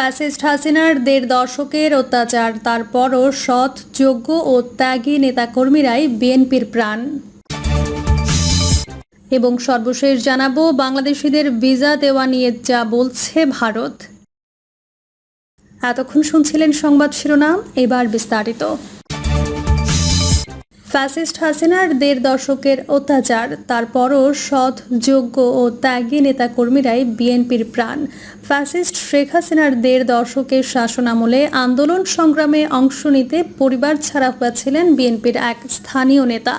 Fascist হাসিনার দেড় দশকের অত্যাচার, তারপরও সৎ, যোগ্য ও ত্যাগী নেতাকর্মীরাই বিএনপির প্রাণ। এবং সর্বশেষ জানাব, বাংলাদেশিদের ভিসা দেওয়া নিয়ে যা বলছে ভারত। এতক্ষণ শুনছিলেন সংবাদ শিরোনাম, এবার বিস্তারিত। ফ্যাসিস্ট হাসিনার দেড় দশকের অত্যাচার, তারপরও সৎ, যোগ্য ও ত্যাগী নেতাকর্মীরাই বিএনপির প্রাণ। ফ্যাসিস্ট শেখ হাসিনার দেড় দশকের শাসনামলে আন্দোলন সংগ্রামে অংশ নিতে পরিবার ছাড়া হয়েছিলেন বিএনপির এক স্থানীয় নেতা।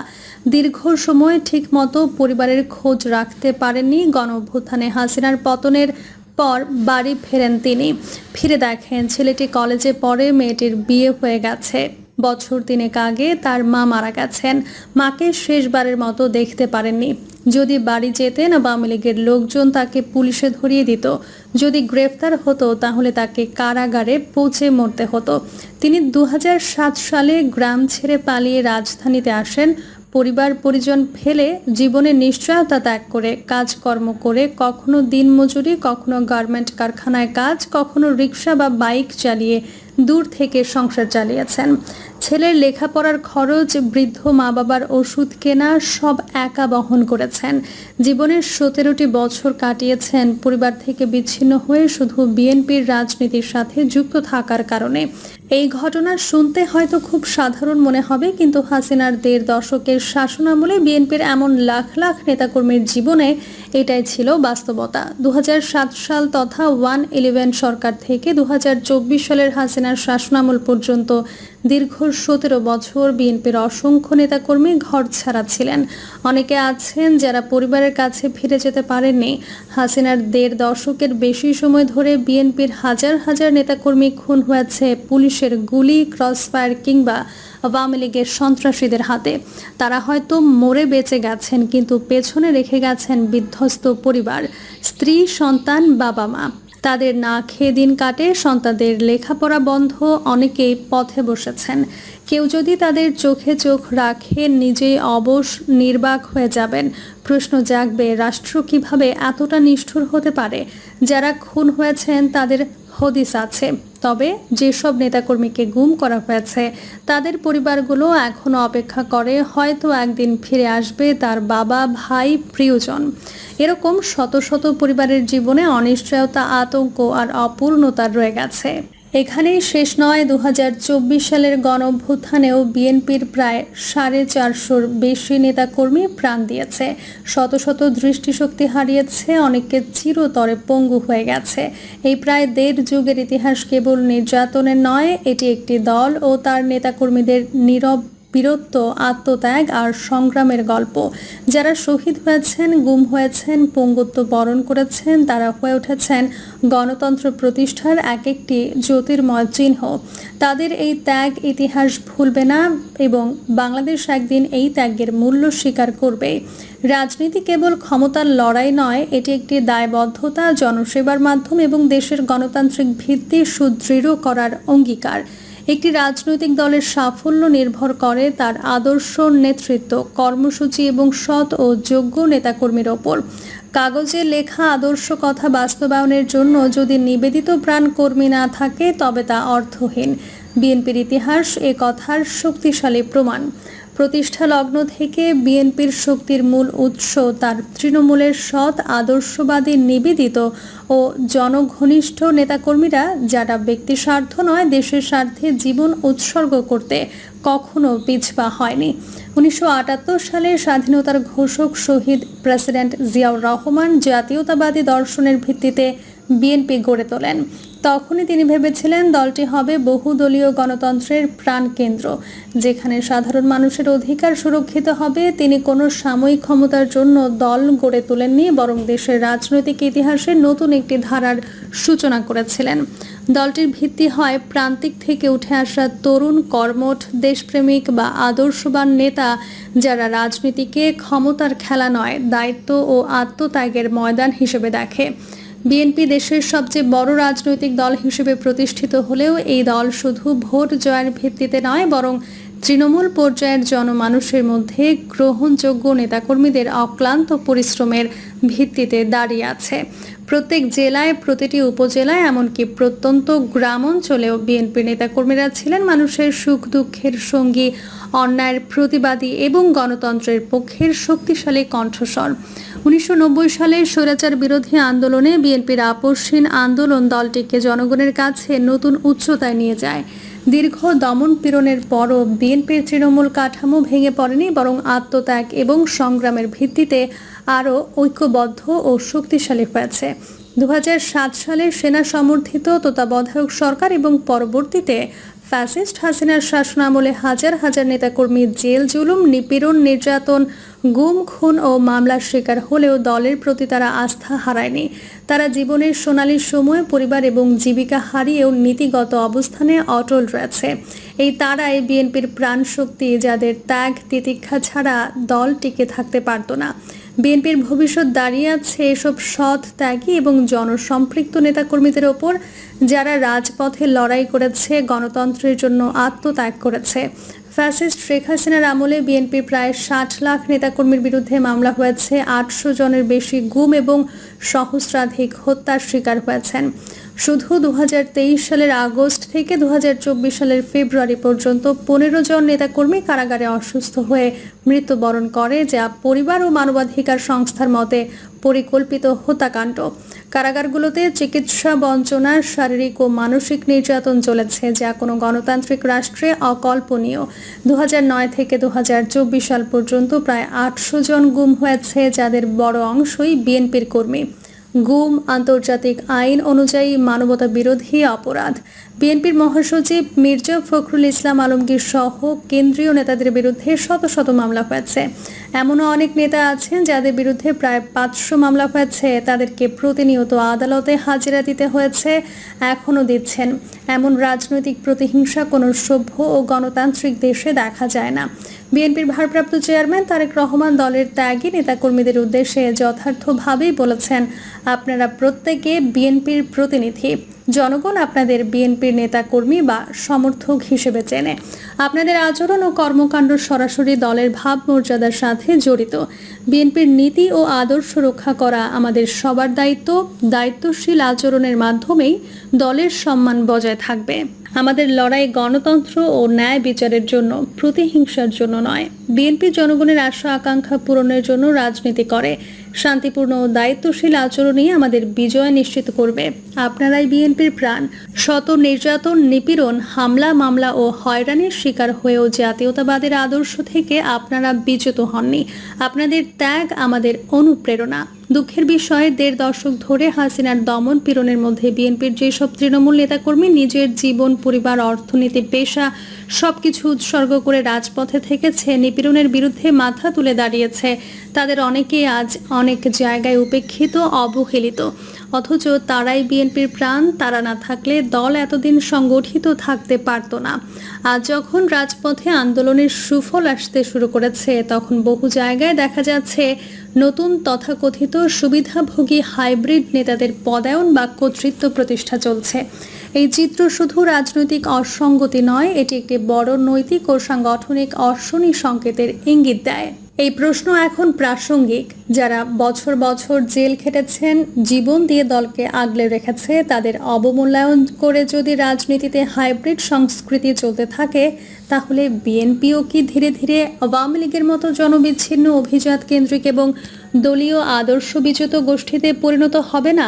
দীর্ঘ সময় ঠিকমতো পরিবারের খোঁজ রাখতে পারেননি গণঅভ্যুত্থানে হাসিনার পতনের পর বাড়ি ফেরেন তিনি। ফিরে দেখেন ছেলেটি কলেজে পড়ে, মেয়েটির বিয়ে হয়ে গেছে। বছর তিনেক আগে তার মা মারা গেছেন। মাকে শেষবারের মতো দেখতে পারেননি। যদি বাড়ি যেতেন আওয়ামী লীগের লোকজন তাকে পুলিশে ধরিয়ে দিত। যদি গ্রেফতার হতো, তাহলে তাকে কারাগারে পৌঁছে মরতে হতো। তিনি দু সালে গ্রাম ছেড়ে পালিয়ে রাজধানীতে আসেন। পরিবার পরিজন ফেলে জীবনে নিশ্চয়তা ত্যাগ করে কাজকর্ম করে কখনো দিনমজুরি, কখনো গার্মেন্ট কারখানায় কাজ, কখনো রিক্সা বা বাইক চালিয়ে দূর থেকে সংসার চালিয়েছেন। ছেলের লেখাপড়ার খরচ, বৃদ্ধ মা বাবার ওষুধ কেনা সব একা বহন করেছেন। জীবনের সতেরোটি বছর কাটিয়েছেন। পরিবার থেকে বিচ্ছিন্ন হয়ে শুধু বিএনপির রাজনীতির সাথে যুক্ত থাকার কারণে। এই ঘটনা শুনতে হয়তো খুব সাধারণ মনে হবে, কিন্তু হাসিনার দেড় দশকের শাসনামলে বিএনপির এমন লাখ লাখ নেতাকর্মীর জীবনে এটাই ছিল বাস্তবতা। দু হাজার সাত সাল তথা ওয়ান ইলেভেন সরকার থেকে দু হাজার চব্বিশ সালের হাসিনার শাসনামল পর্যন্ত দীর্ঘ সতেরো বছর বিএনপির অসংখ্য নেতাকর্মী ঘর ছাড়া ছিলেন। অনেকে আছেন যারা পরিবারের কাছে ফিরে যেতে পারেননি। হাসিনার দেড় দশকের বেশি সময় ধরে বিএনপির হাজার হাজার নেতাকর্মী খুন হয়েছে পুলিশের গুলি, ক্রসফায়ার কিংবা আওয়ামী লীগের সন্ত্রাসীদের হাতে। তারা হয়তো মরে বেঁচে গেছেন, কিন্তু পেছনে রেখে গেছেন বিধ্বস্ত পরিবার, স্ত্রী, সন্তান বাবা মা তাদের না খেয়ে দিন কাটে, সন্তানদের লেখাপড়া বন্ধ, অনেকেই পথে বসেছেন। কেউ যদি তাদের চোখে চোখ রাখে, নিজেই অবশ, নির্বাক হয়ে যাবেন। প্রশ্ন জাগবে, রাষ্ট্র কীভাবে এতটা নিষ্ঠুর হতে পারে? যারা খুন হয়েছেন, তাদের হদিস আছে। তবে যেসব নেতাকর্মীকে গুম করা হয়েছে, তাদের পরিবারগুলো এখনও অপেক্ষা করে হয়তো একদিন ফিরে আসবে তার বাবা, ভাই, প্রিয়জন। এরকম শত শত পরিবারের জীবনে অনিশ্চয়তা, আতঙ্ক আর অপূর্ণতা রয়ে গেছে। এখানেই শেষ নয়। দু সালের গণভ্যুত্থানেও বিএনপির প্রায় সাড়ে চারশোর বেশি নেতাকর্মী প্রাণ দিয়েছে। শত শত দৃষ্টিশক্তি হারিয়েছে, অনেককে চিরতরে পঙ্গু হয়ে গেছে। এই প্রায় দেড় যুগের ইতিহাস কেবল নির্যাতনের নয়, এটি একটি দল ও তার নেতাকর্মীদের নীরব বীরত্ব, আত্মত্যাগ আর সংগ্রামের গল্প। যারা শহীদ হয়েছেন, গুম হয়েছেন, পঙ্গুত্ব বরণ করেছেন, তারা হয়ে উঠেছেন গণতন্ত্র প্রতিষ্ঠার এক একটি জ্যোতির্ময় চিহ্ন। তাদের এই ত্যাগ ইতিহাস ভুলবে না এবং বাংলাদেশ একদিন এই ত্যাগের মূল্য স্বীকার করবে। রাজনীতি কেবল ক্ষমতার লড়াই নয়, এটি একটি দায়বদ্ধতা, জনসেবার মাধ্যম এবং দেশের গণতান্ত্রিক ভিত্তি সুদৃঢ় করার অঙ্গীকার। একটি রাজনৈতিক দলের সাফল্য নির্ভর করে তার আদর্শ নেতৃত্ব, কর্মসূচি এবং সৎ ও যোগ্য নেতাকর্মীর ওপর। কাগজে লেখা আদর্শ কথা বাস্তবায়নের জন্য যদি নিবেদিত প্রাণ কর্মী না থাকে, তবে তা অর্থহীন। বিএনপির ইতিহাস এ কথার শক্তিশালী প্রমাণ। প্রতিষ্ঠা লগ্ন থেকে বিএনপির শক্তির মূল উৎস তার তৃণমূলের সৎ, আদর্শবাদী, নিবেদিত ও জনঘনিষ্ঠ নেতাকর্মীরা, যারা ব্যক্তি স্বার্থ নয়, দেশের স্বার্থে জীবন উৎসর্গ করতে কখনো পিছপা হয়নি। উনিশশো আটাত্তর সালে স্বাধীনতার ঘোষক শহীদ প্রেসিডেন্ট জিয়াউর রহমান জাতীয়তাবাদী দর্শনের ভিত্তিতে বিএনপি গড়ে তোলেন। তখনই তিনি ভেবেছিলেন দলটি হবে বহুদলীয় গণতন্ত্রের প্রাণকেন্দ্র। যেখানে সাধারণ মানুষের অধিকার সুরক্ষিত হবে, তিনি কোনো সাময়িক ক্ষমতার জন্য দল গড়ে তোলেননি, বরং দেশের রাজনৈতিক ইতিহাসে নতুন একটি ধারার সূচনা করেছিলেন। দলটির ভিত্তি হয় প্রান্তিক থেকে উঠে আসা তরুণ কর্মঠ, দেশপ্রেমিক বা আদর্শবান নেতা, যারা রাজনীতিকে ক্ষমতার খেলা নয়, দায়িত্ব ও আত্মত্যাগের ময়দান হিসেবে দেখে। বিএনপি দেশের সবচেয়ে বড় রাজনৈতিক দল হিসেবে প্রতিষ্ঠিত হলেও এই দল শুধু ভোট জয়ের ভিত্তিতে নয়, বরং তৃণমূল পর্যায়ের জনমানুষের মধ্যে গ্রহণযোগ্য নেতাকর্মীদের অক্লান্ত পরিশ্রমের ভিত্তিতে দাঁড়িয়ে আছে। প্রত্যেক জেলায়, প্রতিটি উপজেলায়, এমনকি প্রত্যন্ত গ্রাম অঞ্চলেও বিএনপি নেতাকর্মীরা ছিলেন মানুষের সুখ দুঃখের সঙ্গী, অন্যায়ের প্রতিবাদী এবং গণতন্ত্রের পক্ষের শক্তিশালী কণ্ঠস্বর। উনিশশো নব্বই সালে স্বৈরাচার বিরোধী আন্দোলনে বিএনপির আপসহীন আন্দোলন দলটিকে জনগণের কাছে নতুন উচ্চতায় নিয়ে যায়। দীর্ঘ দমন পীড়নের পরও বিএনপির তৃণমূল কাঠামো ভেঙে পড়েনি, বরং আত্মত্যাগ এবং সংগ্রামের ভিত্তিতে আরও ঐক্যবদ্ধ ও শক্তিশালী হয়েছে। দু হাজার সাত সালে সেনা সমর্থিত তত্ত্বাবধায়ক সরকার এবং পরবর্তীতে ফ্যাসিস্ট হাসিনার শাসনামলে হাজার হাজার নেতাকর্মী জেল, জুলুম, নিপীড়ন, নির্যাতন, গুম, খুন ও মামলার শিকার হলেও দলের প্রতি তারা আস্থা হারায়নি। তারা জীবনের সোনালী সময়, পরিবার এবং জীবিকা হারিয়েও নীতিগত অবস্থানে অটল রয়েছে। এই তারাই বিএনপির প্রাণশক্তি, যাদের ত্যাগ, তিতিক্ষা ছাড়া দল টিকে থাকতে পারত না। বিএনপির ভবিষ্যৎ দাঁড়িয়ে আছে এসব সৎ ত্যাগী এবং জনসম্পৃক্ত নেতাকর্মীদের ওপর, যারা রাজপথে লড়াই করেছে, গণতন্ত্রের জন্য আত্মত্যাগ করেছে। ফ্যাসিস্ট শেখ হাসিনার আমলে বিএনপির প্রায় ষাট লাখ নেতাকর্মীর বিরুদ্ধে মামলা হয়েছে। আটশো জনের বেশি গুম এবং সহস্রাধিক হত্যার শিকার হয়েছেন। শুধু দু হাজার তেইশ সালের আগস্ট থেকে দু হাজার চব্বিশ সালের ফেব্রুয়ারি পর্যন্ত পনেরো জন নেতাকর্মী কারাগারে অসুস্থ হয়ে মৃত্যুবরণ করে, যা পরিবার ও মানবাধিকার সংস্থার মতে পরিকল্পিত হত্যাকাণ্ড। কারাগারগুলোতে চিকিৎসা, বঞ্চনা, শারীরিক ও মানসিক নির্যাতন চলেছে, যা কোনো গণতান্ত্রিক রাষ্ট্রে অকল্পনীয়। দুহাজার নয় থেকে দুহাজার চব্বিশ সাল পর্যন্ত প্রায় আটশো জন গুম হয়েছে, যাদের বড় অংশই বিএনপির কর্মী। গুম, আন্তর্জাতিক আইন অনুযায়ী মানবতা বিরোধী অপরাধ। বিএনপির মহাসচিব মির্জা ফখরুল ইসলাম আলমগীর সহ কেন্দ্রীয় নেতাদের বিরুদ্ধে শত শত মামলা হয়েছে। এমনও অনেক নেতা আছেন যাদের বিরুদ্ধে প্রায় পাঁচশো মামলা হয়েছে। তাদেরকে প্রতিনিয়ত আদালতে হাজিরা দিতে হয়েছে, এখনও দিচ্ছেন। এমন রাজনৈতিক প্রতিহিংসা কোনো সভ্য ও গণতান্ত্রিক দেশে দেখা যায় না। বিএনপির ভারপ্রাপ্ত চেয়ারম্যান তারেক রহমান দলের ত্যাগী নেতাকর্মীদের উদ্দেশ্যে যথার্থভাবেই বলেছেন, আপনারা প্রত্যেকে বিএনপির প্রতিনিধি। জনগণ আপনাদের বিএনপির নেতাকর্মী বা সমর্থক হিসেবে চেনে। আপনাদের আচরণ ও কর্মকাণ্ড সরাসরি দলের ভাবমর্যাদার সাথে জড়িত। বিএনপির নীতি ও আদর্শ রক্ষা করা আমাদের সবার দায়িত্ব। দায়িত্বশীল আচরণের মাধ্যমেই দলের সম্মান বজায় থাকবে। আমাদের লড়াই গণতন্ত্র ও ন্যায় বিচারের জন্য, প্রতিহিংসার জন্য নয়। বিএনপি জনগণের আশা আকাঙ্ক্ষা পূরণের জন্য রাজনীতি করে। শান্তিপূর্ণ ও দায়িত্বশীল আচরণই আমাদের বিজয় নিশ্চিত করবে। আপনারাই বিএনপির প্রাণ। শত নির্যাতন, নিপীড়ন, হামলা, মামলা ও হয়রানির শিকার হয়েও জাতীয়তাবাদের আদর্শ থেকে আপনারা বিচ্যুত হননি। আপনাদের ত্যাগ আমাদের অনুপ্রেরণা। দুঃখের বিষয়ে দেড় দশক ধরে হাসিনার দমন পীড়নের মধ্যে বিএনপির যেসব তৃণমূল নেতাকর্মী নিজের জীবন, পরিবার, অর্থনীতি, পেশা সবকিছু উৎসর্গ করে রাজপথে থেকেছে নিপীড়নের বিরুদ্ধে মাথা তুলে দাঁড়িয়েছে। তাদের অনেকে আজ অনেক জায়গায় উপেক্ষিত অবহেলিত। অথচ তারাই বিএনপির প্রাণ, তারা না থাকলে দল এতদিন সংগঠিত থাকতে পারত না। আজ যখন রাজপথে আন্দোলনের সুফল আসতে শুরু করেছে, তখন বহু জায়গায় দেখা যাচ্ছে নতুন তথাকথিত সুবিধাভোগী হাইব্রিড নেতাদের পদায়ন বা কর্তৃত্ব প্রতিষ্ঠা চলছে। এই চিত্র শুধু রাজনৈতিক অসঙ্গতি নয়, এটি একটি বড় নৈতিক ও সাংগঠনিক অর্শনী সংকেতের ইঙ্গিত দেয়। এই প্রশ্ন এখন প্রাসঙ্গিক। যারা বছর বছর জেল খেটেছেন, জীবন দিয়ে দলকে আগলে রেখেছে, তাদের অবমূল্যায়ন করে যদি রাজনীতিতে হাইব্রিড সংস্কৃতি চলতে থাকে, তাহলে বিএনপিও কি ধীরে ধীরে আওয়ামী লীগের মতো জনবিচ্ছিন্ন অভিজাত কেন্দ্রিক এবং দলীয় আদর্শ বিচ্যুত গোষ্ঠীতে পরিণত হবে না?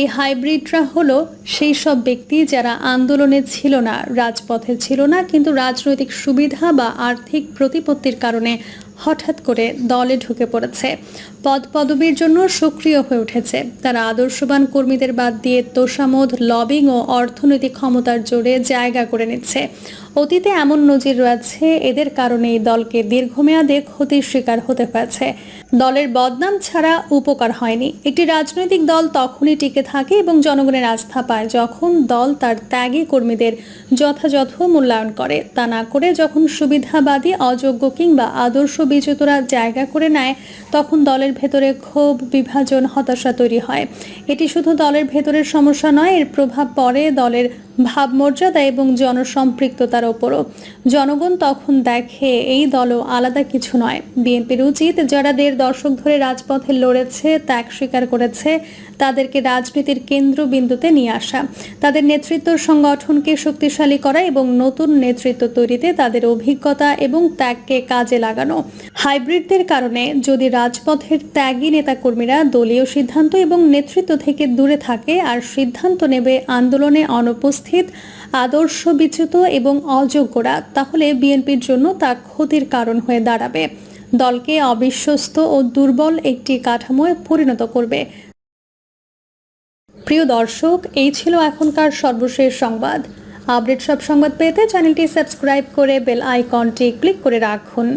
এই হাইব্রিডরা হলো সেই সব ব্যক্তি যারা আন্দোলনে ছিল না, রাজপথে ছিল না, কিন্তু রাজনৈতিক সুবিধা বা আর্থিক প্রতিপত্তির কারণে হঠাৎ করে দলে ঢুকে পড়েছে। পদ পদবীর জন্য সক্রিয় হয়ে উঠেছে। তারা আদর্শবান কর্মীদের বাদ দিয়ে তোষামোদ, লবিং ও অর্থনৈতিক ক্ষমতার জোরে জায়গা করে নিচ্ছে। অতীতে এমন নজির রয়েছে, এদের কারণে এই দলকে দীর্ঘমেয়াদে ক্ষতির শিকার হতে পারছে দলের বদনাম ছাড়া উপকার হয়নি। একটি রাজনৈতিক দল তখনই টিকে থাকে এবং জনগণের আস্থা পায় যখন দল তার ত্যাগী কর্মীদের যথাযথ মূল্যায়ন করে। তা না করে যখন সুবিধাবাদী, অযোগ্য কিংবা আদর্শ বিজেতরা জায়গা করে নেয়, তখন দলের ভেতরে ক্ষোভ, বিভাজন, হতাশা তৈরি হয়। এটি শুধু দলের ভেতরের সমস্যা নয়, এর প্রভাব পড়ে দলের ভাবমর্যাদা এবং জনসম্পৃক্ততার ওপরও। জনগণ তখন দেখে এই দলও আলাদা কিছু নয়। বিএনপির উচিত যারা দেড় দশক ধরে রাজপথে লড়েছে, ত্যাগ স্বীকার করেছে, তাদেরকে রাজনীতির কেন্দ্রবিন্দুতে নিয়ে আসা। তাদের নেতৃত্ব সংগঠনকে শক্তিশালী করা এবং নতুন নেতৃত্ব তৈরিতে তাদের অভিজ্ঞতা এবং ত্যাগকে কাজে লাগানো। হাইব্রিডদের কারণে যদি রাজপথের ত্যাগী নেতাকর্মীরা দলীয় সিদ্ধান্ত এবং নেতৃত্ব থেকে দূরে থাকে আর সিদ্ধান্ত নেবে আন্দোলনে অনুপস্থিত আদর্শ বিচ্যুত এবং অযোগ্যরা, তাহলে বিএনপির জন্য তা ক্ষতির কারণ হয়ে দাঁড়াবে। দলকে অবিশ্বস্ত ও দুর্বল একটি কাঠামোয় পরিণত করবে। প্রিয় দর্শক, এই ছিল এখনকার সর্বশেষ সংবাদ। আপডেট সব সংবাদ পেতে চ্যানেলটি সাবস্ক্রাইব করে বেল আইকনটি ক্লিক করে রাখুন।